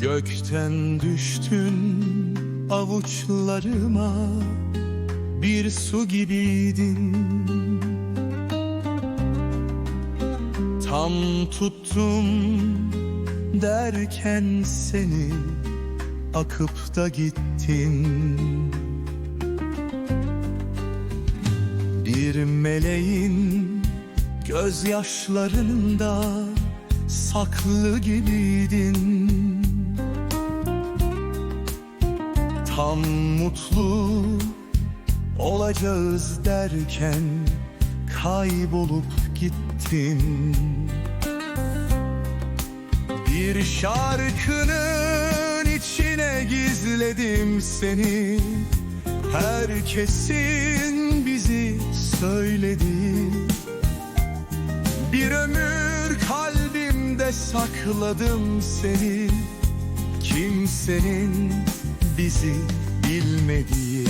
Gökten düştün avuçlarıma Bir su gibiydin. Tam tuttum derken seni Akıp da gittin. Bir meleğin gözyaşlarında saklı gibiydin Tam mutlu olacağız derken kaybolup gittin. Bir şarkının içine gizledim seni. Herkesin bizi söylediği Bir ömür kalbimde sakladım seni. Kimsenin bizi bilmediği.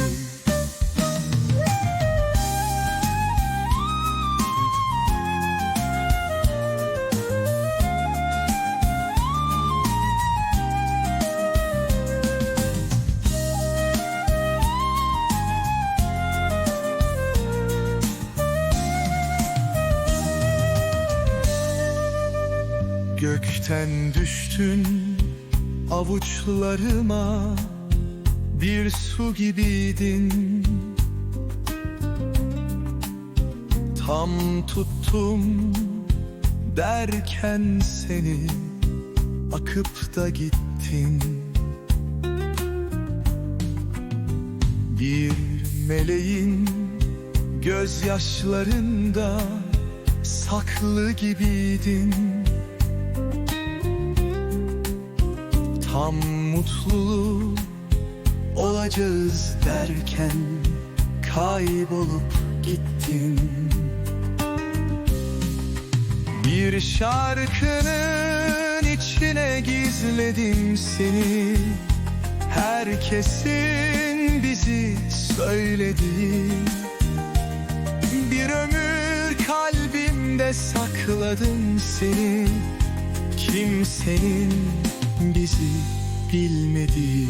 Gökten düştün avuçlarıma Bir su gibiydin. Tam tuttum derken seni Akıp da gittin. Bir meleğin gözyaşlarında saklı gibiydin. Tam mutlu olacağız derken kaybolup gittin Bir şarkının içine gizledim seni. Herkesin bizi söylediği. Bir ömür kalbimde sakladım seni. Kimsenin bizi bilmediği